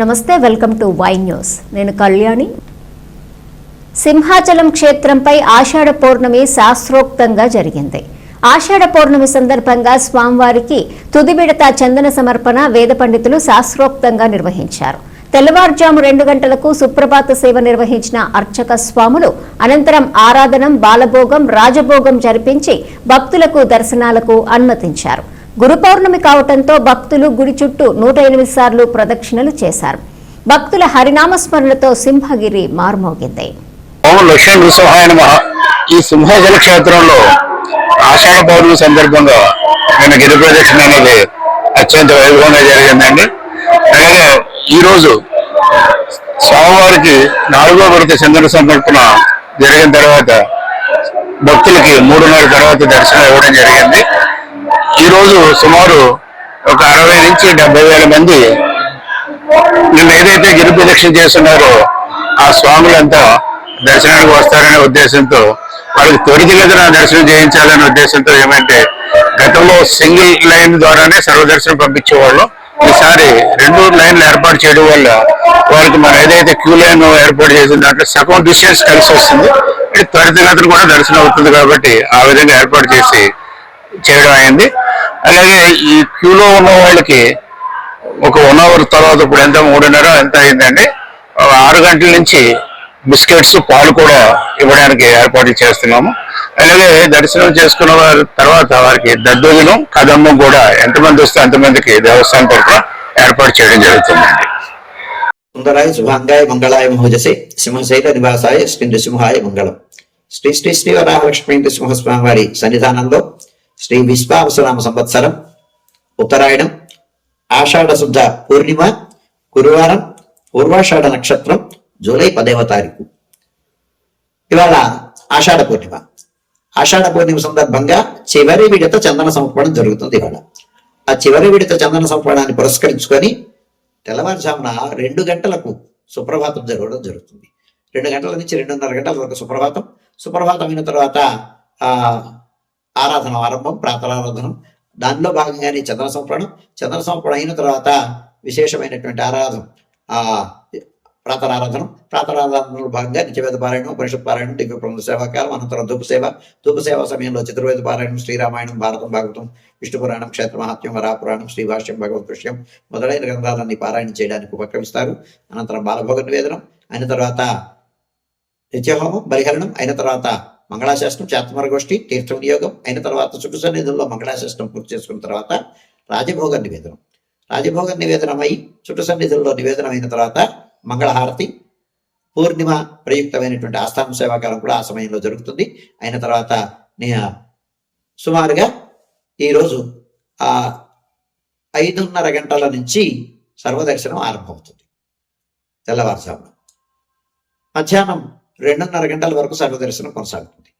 నమస్తే welcome to Y news. నేను కళ్యాణి. సింహాచలం క్షేత్రంపై ఆషాఢ పౌర్ణమి శాస్త్రోక్తంగా జరిగింది. ఆషాఢ పౌర్ణమి సందర్భంగా స్వామివారికి తుదిబిడత చందన సమర్పణ వేద పండితులు శాస్త్రోక్తంగా నిర్వహించారు. తెల్లవారుజాము రెండు గంటలకు సుప్రభాత సేవ నిర్వహించిన అర్చక స్వాములు అనంతరం ఆరాధనం బాలభోగం రాజభోగం జరిపించి భక్తులకు దర్శనాలకు అనుమతించారు. గురు పౌర్ణమి కావటంతో భక్తులు గుడి చుట్టూ నూట ఎనిమిది సార్లు ప్రదక్షిణలు చేశారు. భక్తుల హరినామస్మరణతో సింహగిరి మారుమోగింది. ఈ సింహాచల క్షేత్రంలో ఆషాఢ పౌర్ణమి సందర్భంగా నిన్న గిరి ప్రదక్షిణ అనేది అత్యంత వైభవంగా జరిగిందండి. అలాగే ఈ రోజు స్వామివారికి నాలుగో విడత చంద్ర సమర్పణ జరిగిన తర్వాత భక్తులకి మూడున్నర తర్వాత దర్శనం ఇవ్వడం జరిగింది. ఈరోజు సుమారు ఒక అరవై నుంచి డెబ్బై వేల మంది నిన్న ఏదైతే గిరి ప్రదక్షిణ చేస్తున్నారో ఆ స్వాములంతా దర్శనానికి వస్తారనే ఉద్దేశంతో వాళ్ళకి త్వరితగతిన దర్శనం చేయించాలనే ఉద్దేశంతో ఏమంటే గతంలో సింగిల్ లైన్ ద్వారానే సర్వదర్శనం పంపించేవాళ్ళు. ఈసారి రెండు లైన్లు ఏర్పాటు చేయడం వల్ల వాళ్ళకి మనం ఏదైతే క్యూ లైన్ ఏర్పాటు చేసిన దాంట్లో సగం డిస్టెన్స్ కలిసి వస్తుంది. ఇది త్వరితగతిన కూడా దర్శనం అవుతుంది కాబట్టి ఆ విధంగా ఏర్పాటు చేసి చేయడం అయింది. అలాగే ఈ క్యూలో ఉన్న వాళ్ళకి ఒక వన్ అవర్ తర్వాత ఇప్పుడు ఎంత మూడున్నర ఎంత అయిందండి? ఆరు గంటల నుంచి బిస్కెట్స్ పాలు కూడా ఇవ్వడానికి ఏర్పాట్లు చేస్తున్నాము. అలాగే దర్శనం చేసుకున్న వారి తర్వాత వారికి దద్దోజనం కదమ్మం కూడా ఎంతమంది వస్తే అంతమందికి దేవస్థానం తరఫున ఏర్పాటు చేయడం జరుగుతుందండి. సుందరాయ శుభాంగాయ మంగళాయ మహోజసే సింహశైల నివాసాయ శ్రీ నృసింహాయ మంగళం. శ్రీ శ్రీ శ్రీ వరాహలక్ష్మీ నృసింహస్వామి వారి సన్నిధానంలో శ్రీ విశ్వావసనామ సంవత్సరం ఉత్తరాయణం ఆషాఢ శుద్ధ పూర్ణిమ గురువారం పూర్వాషాఢ నక్షత్రం జూలై పదవ తారీఖు ఇవాళ ఆషాఢ పూర్ణిమ ఆషాఢ పూర్ణిమ సందర్భంగా చివరి విడత చందన సమర్పణం జరుగుతుంది ఇవాళ ఆ చివరి విడత చందన సమర్పణాన్ని పురస్కరించుకొని తెల్లవారుజామున రెండు గంటలకు సుప్రభాతం జరగడం జరుగుతుంది రెండు గంటల నుంచి రెండున్నర గంటల వరకు సుప్రభాతం సుప్రభాతం అయిన తర్వాత ఆ ఆరాధన ఆరంభం ప్రాతరారాధనం. దానిలో భాగంగానే చంద్ర సంపణం చంద్ర సంపణం అయిన తర్వాత విశేషమైనటువంటి ఆరాధన ఆ ప్రాతరారాధనం. ప్రాతరారాధనలో భాగంగా నిత్యవేద పారాయణం పరిషత్ పారాయణం దివ్య ప్రముఖ సేవాకాలం అనంతరం ధూప సేవ. ధూప సేవ సమయంలో చతుర్వేద పారాయణం శ్రీరామాయణం భారతం భాగవతం విష్ణు పురాణం క్షేత్ర మహాత్మ్యం వరాపురాణం శ్రీభాష్యం భగవత్ పుష్యం మొదలైన గ్రంథాలన్నీ పారాయణ చేయడానికి ఉపక్రమిస్తారు. అనంతరం బాలభోగ నివేదనం అయిన తర్వాత నిత్యహోమం బలిహరణం అయిన తర్వాత మంగళాశాసనం చాత్మర తీర్థం తీర్థ వినియోగం అయిన తర్వాత చుట్టు సన్నిధుల్లో మంగళాశాసనం పూర్తి చేసుకున్న తర్వాత రాజభోగ నివేదనం. రాజభోగ నివేదనమై చుట్టు సన్నిధుల్లో నివేదనం అయిన తర్వాత మంగళహారతి పూర్ణిమ ప్రయుక్తమైనటువంటి ఆస్థాన సేవాకాలం కూడా ఆ సమయంలో జరుగుతుంది. అయిన తర్వాత నే- సుమారుగా ఈరోజు ఆ ఐదున్నర గంటల నుంచి సర్వదర్శనం ఆరంభమవుతుంది. తెల్లవారుజామున. మధ్యాహ్నం రెండున్నర గంటల వరకు సర్వదర్శనం కొనసాగుతుంది.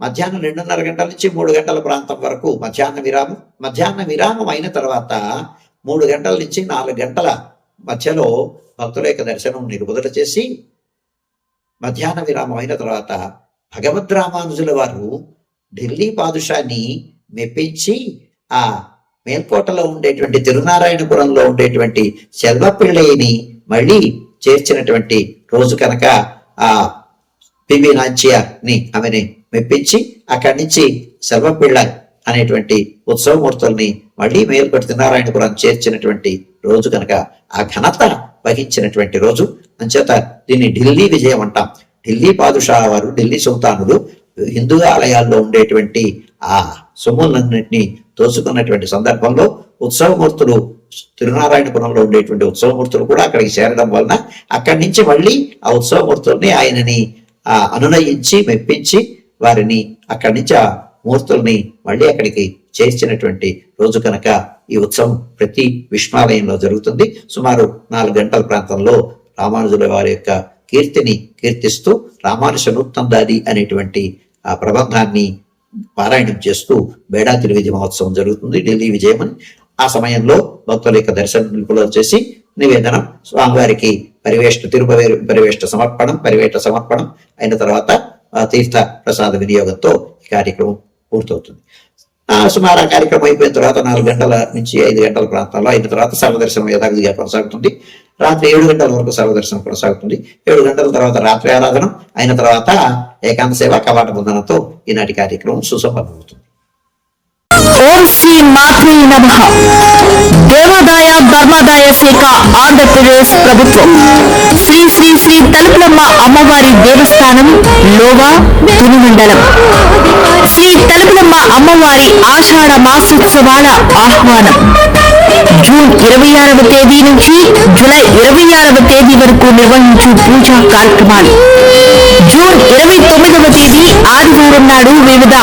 మధ్యాహ్నం రెండున్నర గంటల నుంచి మూడు గంటల ప్రాంతం వరకు మధ్యాహ్న విరామం. మధ్యాహ్న విరామం అయిన తర్వాత మూడు గంటల నుంచి నాలుగు గంటల మధ్యలో భక్తుల యొక్క దర్శనం నిలుపుదల చేసి మధ్యాహ్న విరామం అయిన తర్వాత భగవద్ రామానుజుల వారు ఢిల్లీ పాదుషాన్ని మెప్పించి ఆ మేల్కోటలో ఉండేటువంటి తిరునారాయణపురంలో ఉండేటువంటి సెల్వపిళ్ళయిని మళ్ళీ చేర్చినటువంటి రోజు కనుక ఆ పివి ని ఆమెని మెప్పించి అక్కడి నుంచి సెల్వపిళ్ళ అనేటువంటి ఉత్సవమూర్తుల్ని మళ్ళీ మేల్కొట్టి తిరునారాయణపురం చేర్చినటువంటి రోజు కనుక ఆ ఘనత వహించినటువంటి రోజు. అంచేత దీన్ని ఢిల్లీ విజయం అంటాం. ఢిల్లీ పాదుషా వారు ఢిల్లీ సుల్తానులు హిందూ ఆలయాల్లో ఉండేటువంటి ఆ సొమ్ములన్నింటినీ దోచుకున్నటువంటి సందర్భంలో ఉత్సవమూర్తులు తిరునారాయణపురంలో ఉండేటువంటి ఉత్సవమూర్తులు కూడా అక్కడికి చేరడం వలన అక్కడి నుంచి మళ్ళీ ఆ ఉత్సవమూర్తుల్ని ఆయనని అనునయించి మెప్పించి వారిని అక్కడి నుంచి ఆ మూర్తుల్ని మళ్ళీ అక్కడికి చేర్చినటువంటి రోజు కనుక ఈ ఉత్సవం ప్రతి విష్ణాలయంలో జరుగుతుంది. సుమారు నాలుగు గంటల ప్రాంతంలో రామానుజుల వారి యొక్క కీర్తిని కీర్తిస్తూ రామానుష నూత్తందాది అనేటువంటి ఆ ప్రబంధాన్ని పారాయణం చేస్తూ బేడాతిరి విజయ మహోత్సవం జరుగుతుంది. ఢిల్లీ విజయమని ఆ సమయంలో భక్తుల యొక్క దర్శనం నిలుపులో చేసి నివేదనం. స్వామివారికి పరివేష్ట తిరుపతి పరివేష్ట సమర్పణం పరివేట సమర్పణం అయిన తర్వాత ఆ తీర్థ ప్రసాద వినియోగంతో ఈ కార్యక్రమం పూర్తవుతుంది. ఆ సుమారు ఆ కార్యక్రమం అయిపోయిన తర్వాత నాలుగు గంటల నుంచి ఐదు గంటల ప్రాంతాల్లో అయిన తర్వాత సర్వదర్శనం యథావిధిగా కొనసాగుతుంది. రాత్రి ఏడు గంటల వరకు సర్వదర్శనం కొనసాగుతుంది. ఏడు గంటల తర్వాత రాత్రి ఆరాధన అయిన తర్వాత ఏకాంత సేవ కవాట బంధనంతో ఈనాటి కార్యక్రమం సుసంపన్నమవుతుంది. మాత్రే నమ. దేవాదాయ ధర్మాదాయ శాఖ ఆంధ్రప్రదేశ్ ప్రభుత్వం. శ్రీ శ్రీ శ్రీ తలుపులమ్మ అమ్మవారి దేవస్థానం లోవా తుని శ్రీ తలుపులమ్మ అమ్మవారి ఆషాఢ మాసోత్సవాల ఆహ్వానం. జూన్ ఇరవై ఆరవ తేదీ నుంచి జూలై ఇరవై ఆరవ తేదీ వరకు నిర్వహించు పూజా కార్యక్రమాలు. జూన్ ఇరవై తొమ్మిదవ తేదీ ఆదివారం నాడు వివిధ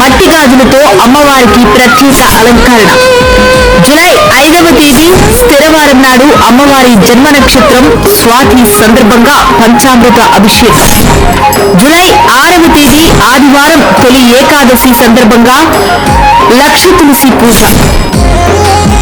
మట్టి గాజులతో అమ్మవారికి ప్రత్యేక అలంకరణ. జులై ఐదవ తేదీ స్థిరవారం నాడు అమ్మవారి జన్మ నక్షత్రం స్వాతి సందర్భంగా పంచామృత అభిషేకం. జులై ఆరవ తేదీ ఆదివారం తొలి ఏకాదశి సందర్భంగా లక్ష తులసి పూజ.